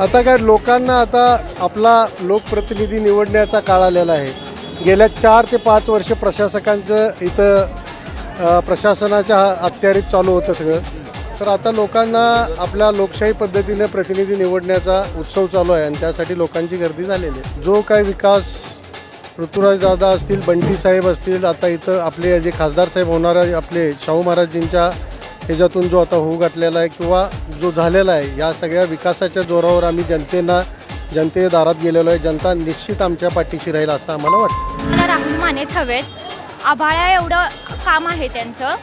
आता काय लोकांना आता आपला लोकप्रतिनिधी निवडण्याचा काळ आलेला आहे. गेल्या चार ते पाच वर्ष प्रशासकांचं इथं प्रशासनाच्या अखत्यारीत चालू होतं सगळं. तर आता लोकांना आपल्या लोकशाही पद्धतीने प्रतिनिधी निवडण्याचा उत्सव चालू आहे आणि त्यासाठी लोकांची गर्दी झालेली आहे. जो काय विकास ऋतुराज दादा असतील बंटी साहेब असतील आता इथं आपले जे खासदार साहेब होणार आहे आपले शाहू महाराजजींच्या ह्याच्यातून जो आता होऊ घातलेला आहे किंवा जो झालेला आहे या सगळ्या विकासाच्या जोरावर आम्ही जनतेना जनते दारात गेलेलो आहे. जनता निश्चित आमच्या पाठीशी राहील असं आम्हाला वाटतं. मला राहुल मानेच हवेत. आभाळा एवढं काम आहे त्यांचं.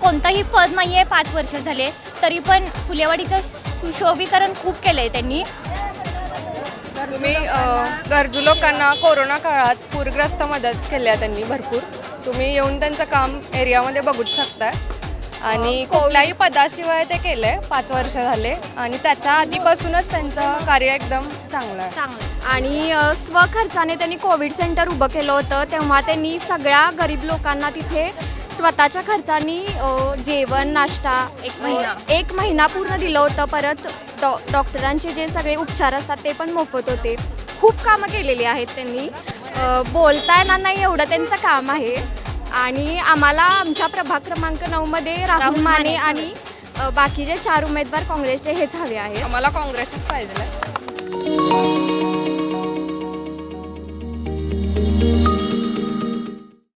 कोणतंही पद नाही आहे पाच वर्ष झाले. तरी पण फुलेवाडीचं सुशोभीकरण खूप केलं आहे त्यांनी. तुम्ही गरजू लोकांना कोरोना काळात पूरग्रस्त मदत केली आहे त्यांनी भरपूर. तुम्ही येऊन त्यांचं काम एरियामध्ये बघू शकताय. आणि कुठल्याही पदाशिवाय ते केलं आहे पाच वर्ष झाले. आणि त्याच्या आधीपासूनच त्यांचं कार्य एकदम चांगलं आहे. चांगलं. आणि अ, स्वखर्चाने त्यांनी कोविड सेंटर उभं केलं होतं. तेव्हा त्यांनी सगळ्या गरीब लोकांना तिथे स्वतःच्या खर्चानी अ, जेवण नाश्ता एक महिना. एक महिना पूर्ण दिलं होतं. परत डॉ डॉक्टरांचे जे सगळे उपचार असतात ते पण मोफत होते. खूप कामं केलेली आहेत त्यांनी. अ, बोलता येणार नाही एवढं त्यांचं काम आहे. आणि आम्हाला आमच्या प्रभाग क्रमांक नऊमध्ये राहुल राहुल माने. आणि अ, बाकीचे चार उमेदवार काँग्रेसचे हेच हवे आहेत. आम्हाला काँग्रेसच पाहिजे.